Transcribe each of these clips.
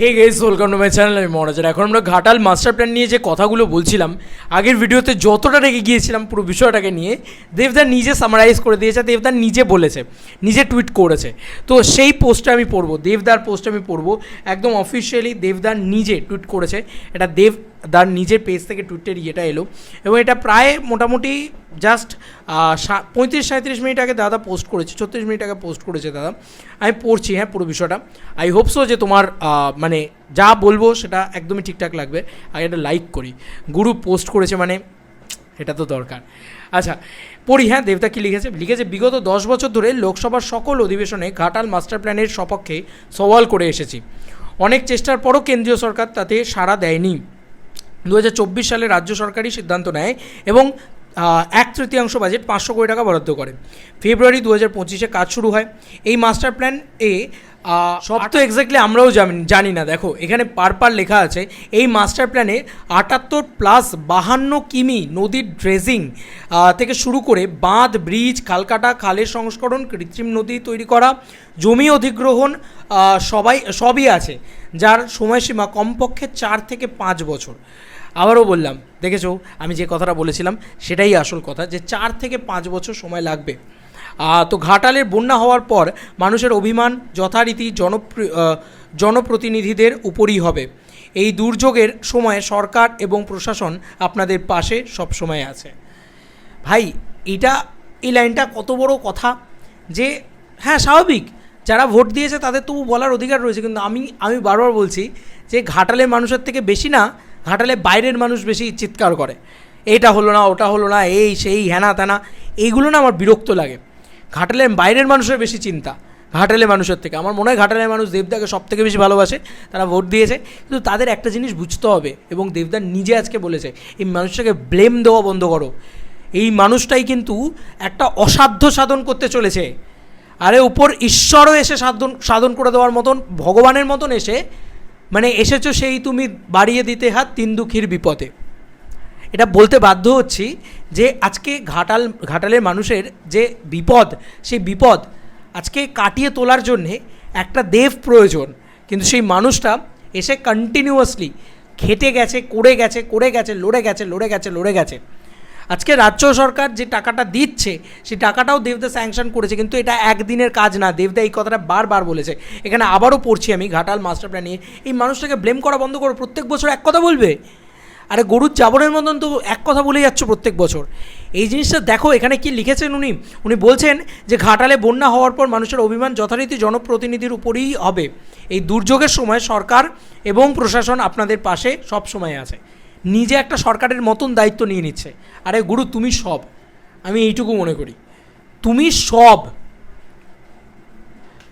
Hey guys welcome to my channel আমি মহারাজার এখন আমরা ঘাটাল মাস্টার প্ল্যান নিয়ে যে কথাগুলো বলছিলাম, আগের ভিডিওতে যতটা রেগে গিয়েছিলাম পুরো বিষয়টাকে নিয়ে দেবদার নিজে সামারাইজ করে দিয়েছে দেবদার নিজে বলেছে, নিজে টুইট করেছে। তো সেই পোস্টটা আমি পড়ব, দেবদার পোস্ট আমি পড়ব, একদম অফিসিয়ালি দেবদার নিজে টুইট করেছে, এটা দেবদার নিজের পেজ থেকে টুইটের ইয়েটা এলো এবং এটা প্রায় মোটামুটি জাস্ট পঁয়ত্রিশ সাঁত্রিশ মিনিট আগে দাদা পোস্ট করেছে, ছত্রিশ মিনিট আগে পোস্ট করেছে দাদা। আমি পড়ছি হ্যাঁ পুরো বিষয়টা। আই হোপ সো যে তোমার মানে যা বলব সেটা একদমই ঠিকঠাক লাগবে। আগে এটা লাইক করি। গুরু পোস্ট করেছে মানে এটা তো দরকার। আচ্ছা পড়ি হ্যাঁ দেবতা কি লিখেছে? লিখেছে, বিগত দশ বছর ধরে লোকসভার সকল অধিবেশনে ঘাটাল মাস্টার প্ল্যানের সপক্ষে সওয়াল করে এসেছি। অনেক চেষ্টার পরও কেন্দ্রীয় সরকার তাতে সাড়া দেয়নি। দু হাজার চব্বিশ সালে রাজ্য সরকারই সিদ্ধান্ত নেয় এবং এক তৃতীয়াংশ বাজেট পাঁচশো কোটি টাকা বরাদ্দ করে। ফেব্রুয়ারি দু হাজার পঁচিশে কাজ শুরু হয়। এই মাস্টার প্ল্যান এ সব তো এক্স্যাক্টলি আমরাও জানি জানি না। দেখো এখানে পারপার লেখা আছে এই মাস্টার প্ল্যানে আটাত্তর প্লাস বাহান্ন কিমি নদীর ড্রেজিং থেকে শুরু করে বাঁধ ব্রিজ খালকাটা খালের সংস্করণ কৃত্রিম নদী তৈরি করা জমি অধিগ্রহণ সবাই সবই আছে যার সময়সীমা কমপক্ষে চার থেকে পাঁচ বছর। আবারও বললাম দেখেছ আমি যে কথাটা বলেছিলাম সেটাই আসল কথা যে চার থেকে পাঁচ বছর সময় লাগবে। তো ঘাটালের বন্যা হওয়ার পর মানুষের অভিমান যথারীতি জনপ্রিয় জনপ্রতিনিধিদের উপরই হবে। এই দুর্যোগের সময় সরকার এবং প্রশাসন আপনাদের পাশে সব সময় আছে। ভাই, এটা, এই লাইনটা কত বড় কথা যে হ্যাঁ স্বাভাবিক, যারা ভোট দিয়েছে তাদের তবু বলার অধিকার রয়েছে। কিন্তু আমি আমি বারবার বলছি যে ঘাটালের মানুষের থেকে বেশি না, ঘাটালে বাইরের মানুষ বেশি চিৎকার করে। এটা হলো না, ওটা হলো না, এই, সেই হ্যানা ত্যানা এইগুলো না আমার বিরক্ত লাগে। ঘাটালের বাইরের মানুষের বেশি চিন্তা ঘাটালের মানুষের থেকে। আমার মনে হয় ঘাটালের মানুষ দেবদাকে সব থেকে বেশি ভালোবাসে, তারা ভোট দিয়েছে। কিন্তু তাদের একটা জিনিস বুঝতে হবে, এবং দেবদা নিজে আজকে বলেছে, এই মানুষটাকে ব্লেম দেওয়া বন্ধ করো। এই মানুষটাই কিন্তু একটা অসাধ্য সাধন করতে চলেছে। আরে উপর ঈশ্বরও এসে সাধন সাধন করে দেওয়ার মতন, ভগবানের মতন এসে মানে এসেছ সেই তুমি বাড়িয়ে দিতে হাত, তিন দুঃখীর বিপদে। এটা বলতে বাধ্য হচ্ছি যে আজকে ঘাটাল, ঘাটালের মানুষের যে বিপদ, সেই বিপদ আজকে কাটিয়ে তোলার জন্যে একটা দেব প্রয়োজন। কিন্তু সেই মানুষটা এসে কন্টিনিউয়াসলি খেটে গেছে, করে গেছে করে গেছে, লড়ে গেছে লড়ে গেছে লড়ে গেছে। আজকে রাজ্য সরকার যে টাকাটা দিচ্ছে, সেই টাকাটাও দেবদা স্যাংশন করেছে, কিন্তু এটা একদিনের কাজ না। দেবদা এই কথাটা বারবার বলেছে। এখানে আবারও পড়ছি আমি ঘাটাল মাস্টার প্ল্যান নিয়ে। এই মানুষটাকে ব্লেম করা বন্ধ করো, প্রত্যেক বছর এক কথা বলবে? আরে গরুর জাবরের মতন তো এক কথা বলে যাচ্ছ প্রত্যেক বছর। এই জিনিসটা দেখো, এখানে কি লিখেছেন উনি? উনি বলছেন যে ঘাটালে বন্যা হওয়ার পর মানুষের অভিমান যথারীতি জনপ্রতিনিধির উপরেই হবে। এই দুর্যোগের সময় সরকার এবং প্রশাসন আপনাদের পাশে সব সময় আছে। নিজে একটা সরকারের মতন দায়িত্ব নিয়ে নিচ্ছে। আরে গুরু, তুমি সব। আমি এইটুকু মনে করি। তুমি সব।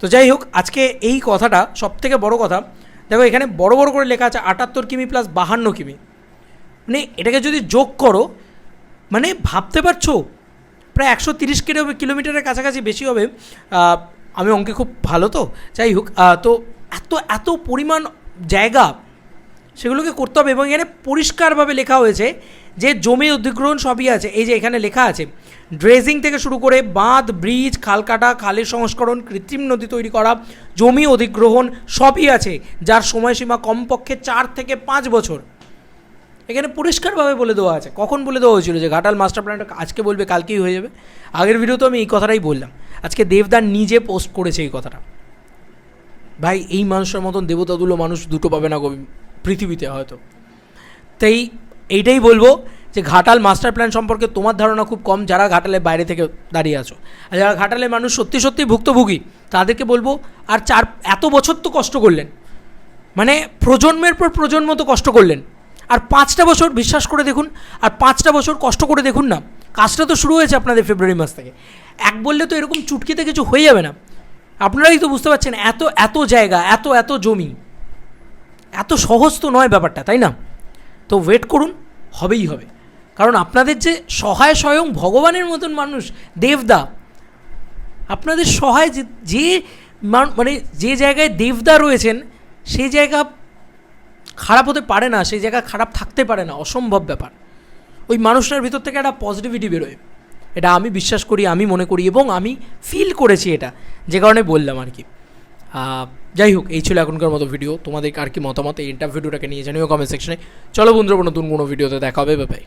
তো যাই হোক, আজকে এই কথাটা সব থেকে বড় কথা। দেখো, এখানে বড় বড় করে লেখা আছে আটাত্তর কিমি প্লাস বাহান্ন কিমি। মানে এটাকে যদি যোগ করো মানে ভাবতে পারছ, প্রায় একশো তিরিশ কিলো কিলোমিটারের কাছাকাছি বেশি হবে আমি অঙ্কে খুব ভালো তো, যাই হোক তো এত এত পরিমাণ জায়গা সেগুলোকে করতে হবে এবং এখানে পরিষ্কারভাবে লেখা হয়েছে যে জমি অধিগ্রহণ সবই আছে, এই যে এখানে লেখা আছে, ড্রেজিং থেকে শুরু করে বাঁধ, ব্রিজ, খাল কাটা, খালের সংস্করণ, কৃত্রিম নদী তৈরি করা, জমি অধিগ্রহণ সবই আছে, যার সময়সীমা কমপক্ষে চার থেকে পাঁচ বছর। এখানে পরিষ্কারভাবে বলে দেওয়া আছে। কখন বলে দেওয়া হয়েছিল যে ঘাটাল মাস্টার প্ল্যানটা আজকে বলবে, কালকেই হয়ে যাবে। আগের ভিডিওতে আমি এই কথাটাই বললাম। আজকে দেবদার নিজে পোস্ট করেছে এই কথাটা। ভাই, এই মানুষের মতন দেবতাগুলো মানুষ দুটো পাবে না পৃথিবীতে হয়তো। তাই এইটাই বলব যে ঘাটাল মাস্টার প্ল্যান সম্পর্কে তোমার ধারণা খুব কম যারা ঘাটালে বাইরে থেকে দাঁড়িয়ে আছো। আর যারা ঘাটালে মানুষ সত্যি সত্যি ভুক্তভোগী, তাদেরকে বলব, আর চার, এত বছর তো কষ্ট করলেন। মানে প্রজন্মের পর প্রজন্ম তো কষ্ট করলেন। আর পাঁচটা বছর বিশ্বাস করে দেখুন, আর পাঁচটা বছর কষ্ট করে দেখুন না, কাজটা তো শুরু হয়েছে আপনাদের ফেব্রুয়ারি মাস থেকে। এক বললে তো এরকম চুটকিতে কিছু হয়ে যাবে না। আপনারাই তো বুঝতে পারছেন, এত এত জায়গা, এত এত জমি। এত সহজ তো নয় ব্যাপারটা, তাই না? তো ওয়েট করুন, হবেই হবে। কারণ আপনাদের যে সহায় স্বয়ং ভগবানের মতন মানুষ, দেবদা, আপনাদের সহায় যে মানে যে জায়গায় দেবদা রয়েছেন সেই জায়গা খারাপ হতে পারে না, সেই জায়গা খারাপ থাকতে পারে না, অসম্ভব ব্যাপার। ওই মানুষটার ভিতর থেকে একটা পজিটিভিটি বেরোয়। এটা আমি বিশ্বাস করি, আমি মনে করি এবং আমি ফিল করেছি এটা, যে কারণে বললাম আর কি। যাই হোক, এই ছিল এখনকার মতো ভিডিও তোমাদের আর কি মতামত এই ইন্টারভিউটাকে নিয়ে জানিও কমেন্ট সেকশনে চলো বন্ধুরা নতুন কোনো ভিডিওতে দেখা বাই